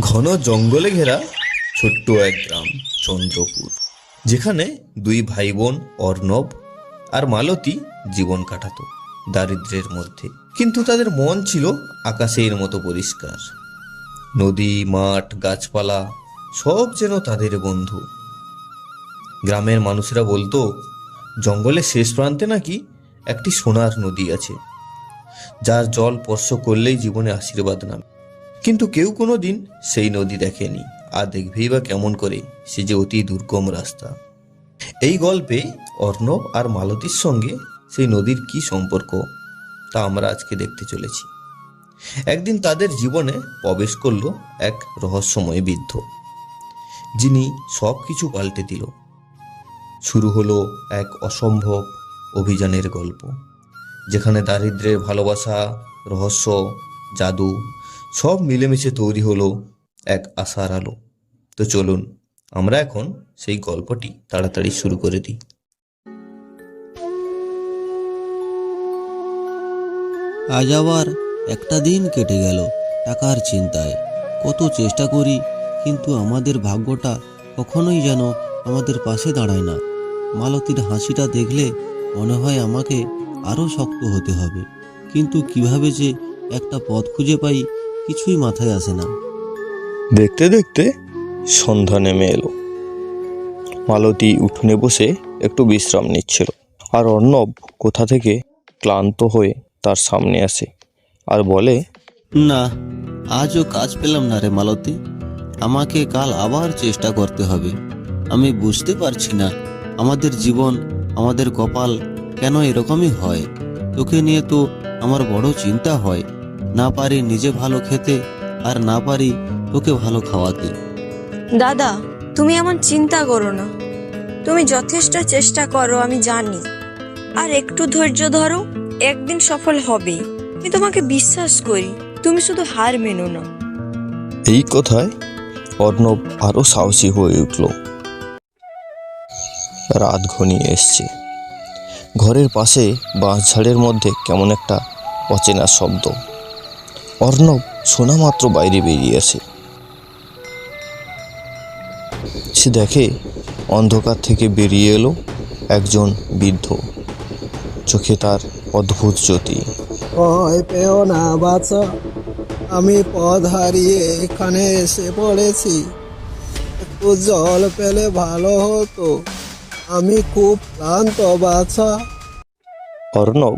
ঘন জঙ্গলে ঘেরা ছোট্ট এক গ্রাম, চন্দ্রপুর, যেখানে দুই ভাই বোন অর্ণব আর মালতী জীবন কাটাতো দারিদ্র্যের মধ্যে। কিন্তু তাদের মন ছিল আকাশের মতো পরিষ্কার। নদী, মাঠ, গাছপালা সব যেন তাদের বন্ধু। গ্রামের মানুষেরা বলতো, জঙ্গলের শেষ প্রান্তে নাকি একটি সোনার নদী আছে, যার জল স্পর্শ করলেই জীবনে আশীর্বাদ নামে। কিন্তু কেউ কোনো দিন সেই নদী দেখেনি। আর দেখবেই বা কেমন করে সে যে অতি দুর্গম রাস্তা। এই গল্পে অর্ণব আর মালতীর সঙ্গে সেই নদীর কি সম্পর্ক, তা আমরা আজকে দেখতে চলেছি। একদিন তাদের জীবনে প্রবেশ করল এক রহস্যময় বৃদ্ধ। যিনি সব কিছু পাল্টে দিল। শুরু হলো এক অসম্ভব অভিযানের গল্প, যেখানে দারিদ্র্যের ভালোবাসা, রহস্য, জাদু সব মিলেমিশে তৈরি হলো এক আশার আলো। তো চলুন, আমরা এখন সেই গল্পটি তাড়াতাড়ি শুরু করে দিই। আজ আবার একটা দিন কেটে গেল টাকার চিন্তায়। কত চেষ্টা করি, কিন্তু আমাদের ভাগ্যটা কখনোই যেন আমাদের পাশে দাঁড়ায় না। মালতীর হাসিটা দেখলে মনে হয় আমাকে আরও শক্ত হতে হবে। কিন্তু কীভাবে যে একটা পথ খুঁজে পাই কিছুই মাথায় আসে না। দেখতে দেখতে সন্ধ্যা নেমে এলো। মালতী উঠোনে বসে একটু বিশ্রাম নিচ্ছিল। আর অর্ণব কোথা থেকে ক্লান্ত হয়ে তার সামনে আসে আর বলে না আজও কাজ পেলাম না রে মালতী। আমাকে কাল আবার চেষ্টা করতে হবে। আমি বুঝতে পারছি না আমাদের জীবন আমাদের কপাল কেন এরকমই হয়। তোকে নিয়ে তো আমার বড় চিন্তা হয়। না পারি নিজে ভালো খেতে আর না পারি তোকে ভালো খাওয়াতে। দাদা তুমি এমন চিন্তা করো না। তুমি যথেষ্ট চেষ্টা করো আমি জানি। আর একটু ধৈর্য ধরো একদিন সফল হবে। আমি তোমাকে বিশ্বাস করি তুমি শুধু হার মেনো না। এই কথায় অর্ণব আরও সাহসী হয়ে উঠল। রাত ঘনিয়ে এসছে। ঘরের পাশে বাঁশঝাড়ের মধ্যে কেমন একটা অচেনা শব্দ। অর্ণব শোনা মাত্র বাইরে বেরিয়ে আসে। সে দেখে অন্ধকার থেকে বেরিয়ে এলো একজন বৃদ্ধ। চোখে তার অদ্ভুত জ্যোতি। ভয় পেও না বাছা। আমি পথ হারিয়ে এখানে এসে পড়েছি। একটু জল পেলে ভালো হতো। আমি খুব ক্লান্ত বাছা। অর্ণব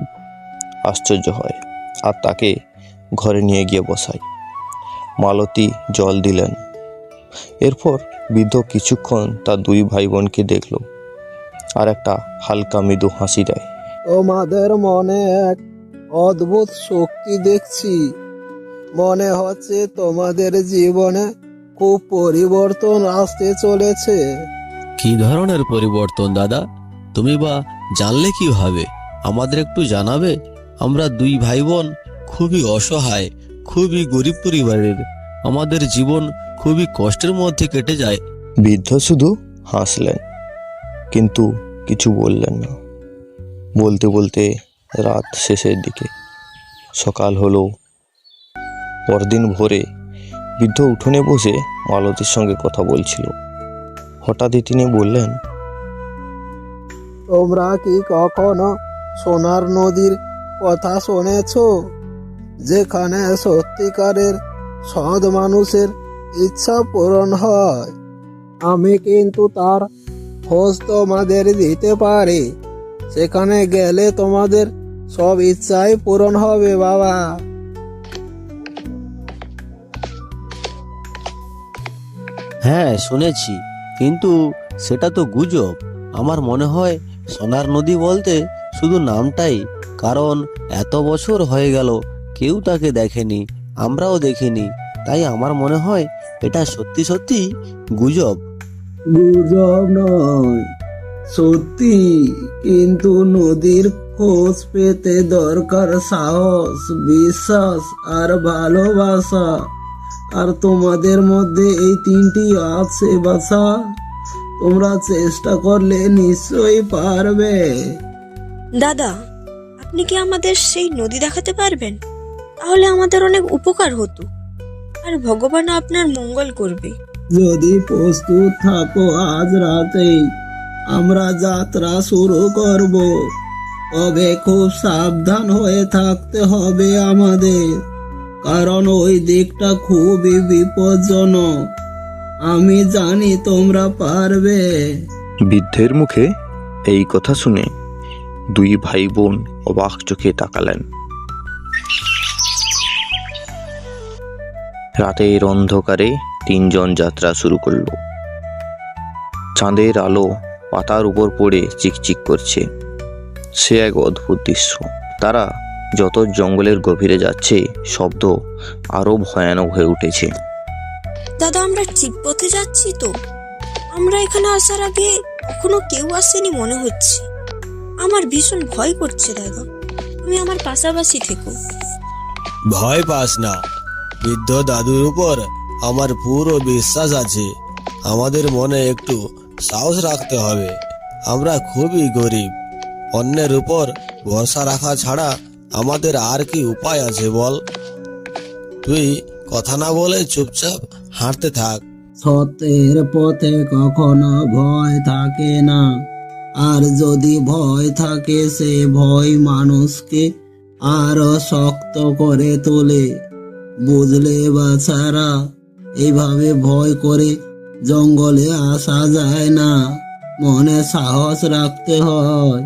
আশ্চর্য হয় আর তাকে ঘরে নিয়ে গিয়ে বসাই। মালতী জল দিলেন। এরপর বৃদ্ধ কিছুক্ষণ তার দুই ভাই বোনকে দেখল আর একটা হালকা মৃদু হাসি দেয়। তোমাদের মনে এক অদ্ভুত শক্তি দেখছি। মনে হচ্ছে তোমাদের জীবনে খুব পরিবর্তন আসতে চলেছে। কি ধরনের পরিবর্তন দাদা? তুমি বা জানলে কীভাবে? আমাদের একটু জানাবে? আমরা দুই ভাই বোন খুবই অসহায় খুবই গরিব পরিবারের। আমাদের জীবন খুবই কষ্টের মধ্যে কেটে যায়। বৃদ্ধ শুধু হাসলেন কিন্তু কিছু বললেন না। বলতে বলতে রাত শেষের দিকে। সকাল হলো। পরদিন ভোরে বৃদ্ধ উঠোনে বসে মালতীর সঙ্গে কথা বলছিল। হঠাৎই তিনি বললেন তোমরা কি কখনো সোনার নদীর কথা শুনেছ? যেখানে সত্যিকারের সৎ মানুষের ইচ্ছা পূরণ হয়। আমি কিন্তু তার খোঁজ তোমাদের দিতে পারি। সেখানে গেলে তোমাদের সব ইচ্ছাই পূরণ হবে, বাবা। হ্যাঁ শুনেছি। কিন্তু সেটা তো গুজব। আমার মনে হয় সোনার নদী বলতে শুধু নামটাই। কারণ এত বছর হয়ে গেল কেউ তাকে দেখেনি আমরাও দেখিনি। তাই আমার মনে হয় এটা সত্যি সত্যি গুজব। গুজব নয় সত্যি। কিন্তু নদীর খোঁজ পেতে দরকার সাহস বিশ্বাস আর ভালোবাসা। আর তোমাদের মধ্যে এই তিনটি আছে বাসা তোমরা চেষ্টা করলে নিশ্চয়ই পারবে। দাদা আপনি কি আমাদের সেই নদী দেখাতে পারবেন? তাহলে আমাদের অনেক উপকার হতো। আর ভগবান আপনার মঙ্গল করবে। যদি প্রস্তুত থাকো আজ রাতেই আমরা যাত্রা শুরু করব। তবে খুব সাবধান হয়ে থাকতে হবে আমাদের কারণ ওই দিকটা খুবই বিপজ্জনক। আমি জানি তোমরা পারবে। বৃদ্ধের মুখে এই কথা শুনে দুই ভাই বোন অবাক চোখে তাকালেন। রাতের অন্ধকারে তিনজন যাত্রা শুরু করল। চাঁদের আলো পাতার উপর পড়ে চিকচিক করছে। সে এক অদ্ভুত দৃশ্য। তারা যত জঙ্গলের গভীরে যাচ্ছে শব্দ আরও ভয়ানক হয়ে উঠেছে। দাদা আমরা ঠিক পথে যাচ্ছি তো। আমরা এখানে আসার আগে কখনো কেউ আসেনি মনে হচ্ছে। আমার ভীষণ ভয় করছে দাদা। তুমি আমার পাশাপাশি থেকো। ভয় পাস না। বৃদ্ধ দাদুর উপর আমার পুরো বিশ্বাস আছে। আমাদের মনে একটু সাহস রাখতে হবে। আমরা খুবই গরিব। অন্যের উপর ভরসা রাখা ছাড়া আমাদের আর কি উপায় আছে বল? তুই কথা না বলে চুপচাপ হাঁটতে থাক। সত্যের পথে কখনো ভয় থাকে না। আর যদি ভয় থাকে, সে ভয় মানুষকে আরও শক্ত করে তোলে। বুঝলে বাছারা এইভাবে ভয় করে জঙ্গলে আসা যায় না। মনে সাহস রাখতে হয়।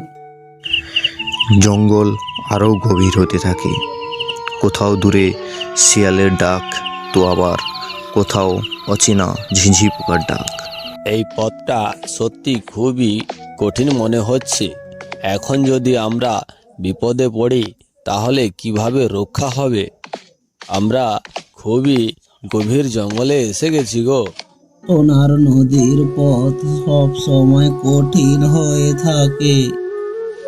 জঙ্গল আরও গভীর হতে থাকে। কোথাও দূরে শিয়ালের ডাক তো আবার কোথাও অচেনা ঝিঝি পোকার ডাক। এই পথটা সত্যি খুবই কঠিন মনে হচ্ছে। এখন যদি আমরা বিপদে পড়ি তাহলে কীভাবে রক্ষা হবে? আমরা খুবই গভীর জঙ্গলে এসে গেছি গো। সোনার নদীর পথ সব সময় কঠিন হয়ে থাকে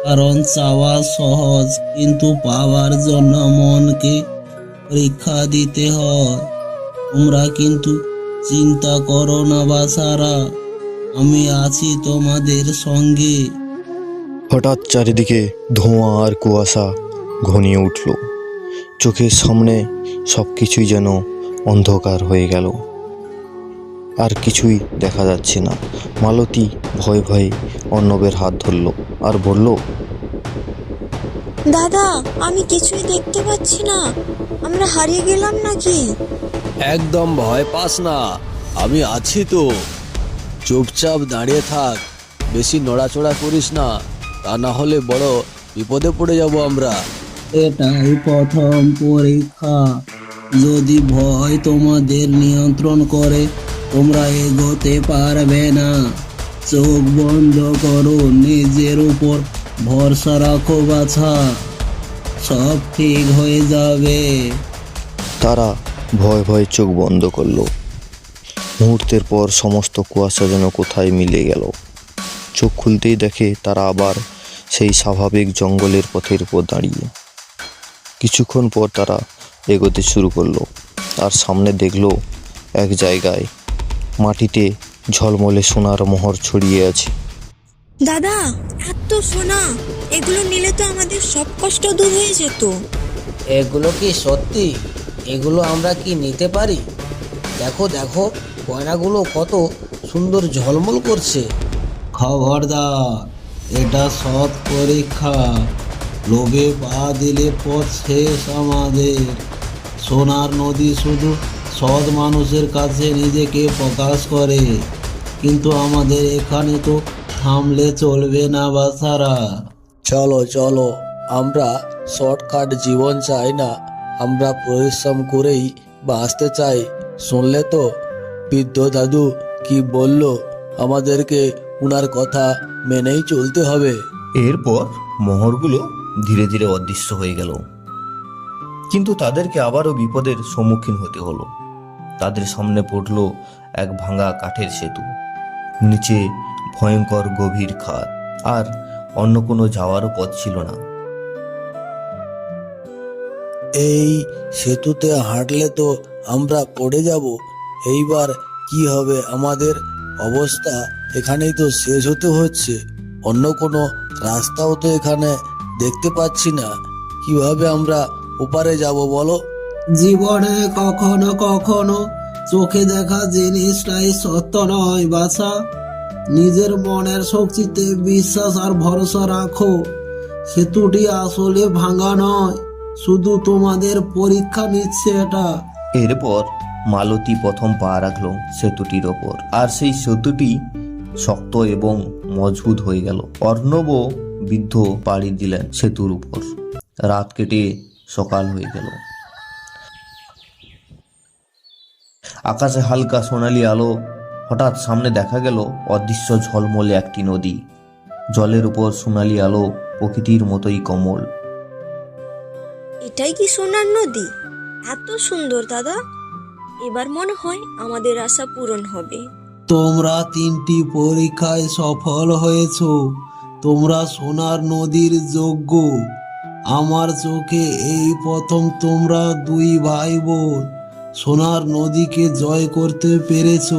কারণ চাওয়া সহজ কিন্তু পাওয়ার জন্য মনকে পরীক্ষা দিতে হয়। তোমরা কিন্তু চিন্তা করো না বাসারা আমি আছি তোমাদের সঙ্গে। হঠাৎ চারিদিকে ধোঁয়া আর কুয়াশা ঘনিয়ে উঠল। চোখের সামনে সব কিছুই যেন অন্ধকার হয়ে গেল। আর কিছুই দেখা যাচ্ছে না। মালতী ভয় ভয়ে অর্ণবের হাত ধরল আর বলল দাদা আমি কিছুই দেখতে পাচ্ছি না। আমরা হারিয়ে গেলাম নাকি? একদম ভয় পাস না। আমি আছি তো। চুপচাপ দাঁড়িয়ে থাক। বেশি নড়াচড়া করিস না। তা না হলে বড় বিপদে পড়ে যাব আমরা। এটাই প্রথম পরীক্ষা। যদি ভয় তোমাদের নিয়ন্ত্রণ করে, তোমরা এগোতে পারবে না। চোখ বন্ধ করো, নিজের উপর ভরসা রাখো বাছা। সব ঠিক হয়ে যাবে। তারা ভয় ভয় চোখ বন্ধ করল। মুহূর্তের পর সমস্ত কুয়াশা যেন কোথায় মিলে গেল। চোখ খুলতেই দেখে তারা আবার সেই স্বাভাবিক জঙ্গলের পথের উপর দাঁড়িয়ে। কিছুক্ষণ পর তারা এগোতে শুরু করল আর সামনে দেখল এক জায়গায় মাটিতে ঝলমলে সোনার মোহর ছড়িয়ে আছে। দাদা এত সোনা এগুলো নিলে তো আমাদের সব কষ্ট দূর হয়ে যেত। এগুলো কি সত্যি? এগুলো আমরা কি নিতে পারি? দেখো দেখো গয়নাগুলো কত সুন্দর ঝলমল করছে। খবরদার এটা সৎ পরীক্ষা। লোভে পা দিলে পথ শেষ আমাদের। সোনার নদী শুধু সৎ মানুষের কাছে নিজেকে প্রকাশ করে কিন্তু আমাদের এখানে তো থামলে চলবে না বাসারা। চলো চলো আমরা শর্টকাট জীবন চাই না আমরা পরিশ্রম করেই বাঁচতে চাই। শুনলে তো? বৃদ্ধ দাদু কি বলল? আমাদেরকে উনার কথা মেনেই চলতে হবে। এরপর মোহরগুলো ধীরে ধীরে অদৃশ্য হয়ে গেল। কিন্তু তাদেরকে আবারও বিপদের সম্মুখীন হতে হলো। তাদের সামনে পড়ল এক ভাঙা কাঠের সেতু, নিচে ভয়ঙ্কর গভীর খাদ, আর অন্য কোনো যাওয়ারও পথ ছিল না। এই সেতুতে হাঁটলে তো আমরা পড়ে যাব, এইবার কি হবে আমাদের অবস্থা এখানেই তো শেষ হতে হচ্ছে, অন্য কোনো রাস্তাও তো এখানে দেখতে পাচ্ছি না। কীভাবে আমরা ওপারে যাব বলো? জীবনে কখনো কখনো চোখে দেখা জিনিসটাই সত্য নয় বাছা। নিজের মনের শক্তিতে বিশ্বাস আর ভরসা রাখো। সেতুটি আসলে ভাঙা নয় শুধু তোমাদের পরীক্ষা নিচ্ছে এটা। এরপর মালতী প্রথম পা রাখল সেতুটির ওপর আর সেই সেতুটি শক্ত এবং মজবুত হয়ে গেল। অর্ণবও বৃদ্ধ পাড়ি দিলেন সেতুর উপর। রাত কেটে সকাল হয়ে গেল। আকাশে হালকা সোনালি আলো হঠাৎ সামনে দেখা গেল অদৃশ্য ঝলমলে একটি নদী। জলের উপর সোনালি আলো প্রকৃতির মতোই কমল। এটাই কি সোনার নদী? এত সুন্দর দাদা। এবার মনে হয় আমাদের আশা পূরণ হবে। তোমরা তিনটি পরীক্ষায় সফল হয়েছো। তোমরা সোনার নদীর যোগ্য। আমার চোখে এই প্রথম তোমরা দুই ভাই বোন সোনার নদীকে জয় করতে পেরেছ।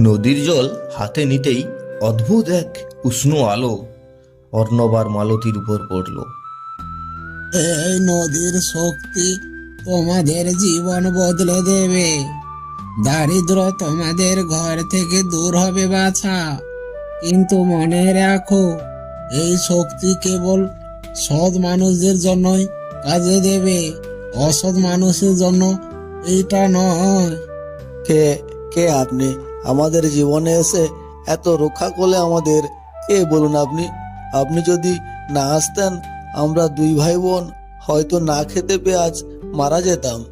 নদীর জল হাতে নিতেই অদ্ভুত এক উষ্ণ আলো অর্ণব মালতির উপর পড়ল। এই নদীর শক্তি তোমাদের জীবন বদলে দেবে। দারিদ্র তোমাদের ঘর থেকে দূর হবে বাছা। কিন্তু মনে রাখো এই শক্তি কেবল সৎ মানুষদের জন্যই কাজে দেবে অসৎ মানুষের জন্য এইটা নয়। কে কে আপনি? আমাদের জীবনে এসে এত রক্ষা করলে আমাদের কে বলুন আপনি? আপনি যদি না আসতেন আমরা দুই ভাই বোন হয়তো না খেতে পেয়ে আজ মারা যেতাম।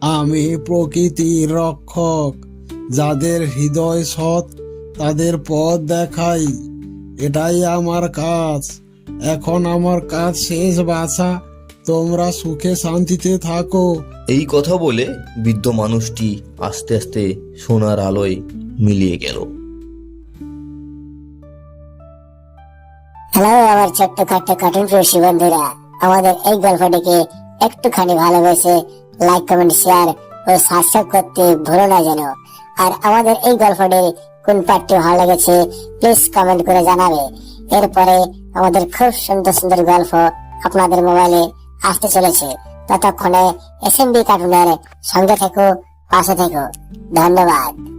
আমি প্রকৃতির রক্ষক যাদের হৃদয় সৎ তাদের পথ দেখাই। এটাই আমার কাজ। এখন আমার কাজ শেষ বাছা। তোমরা সুখে শান্তিতে থাকো। এই কথা বলে বৃদ্ধ মানুষটি আস্তে আস্তে সোনার আলোয় মিলিয়ে গেল। হ্যালো আমার ছোট্ট খাট্ট কার্টুন প্রিয় বন্ধুরা আমাদের এই গল্পটিকে একটুখানি ভালোবেসে লাইক কমেন্ট শেয়ার ও সাবস্ক্রাইব করতে ভুলো না যেন। আর আমাদের এই গল্পটির কোন পার্টটি ভালো লেগেছে প্লিজ কমেন্ট করে জানাবে। এরপরে আমাদের খুব সুন্দর সুন্দর গল্প আপনাদের মোবাইলে আসতে চলেছে। ততক্ষণে এস এম বি কার্টুনের সঙ্গে থেকো, পাশে থেকো। ধন্যবাদ।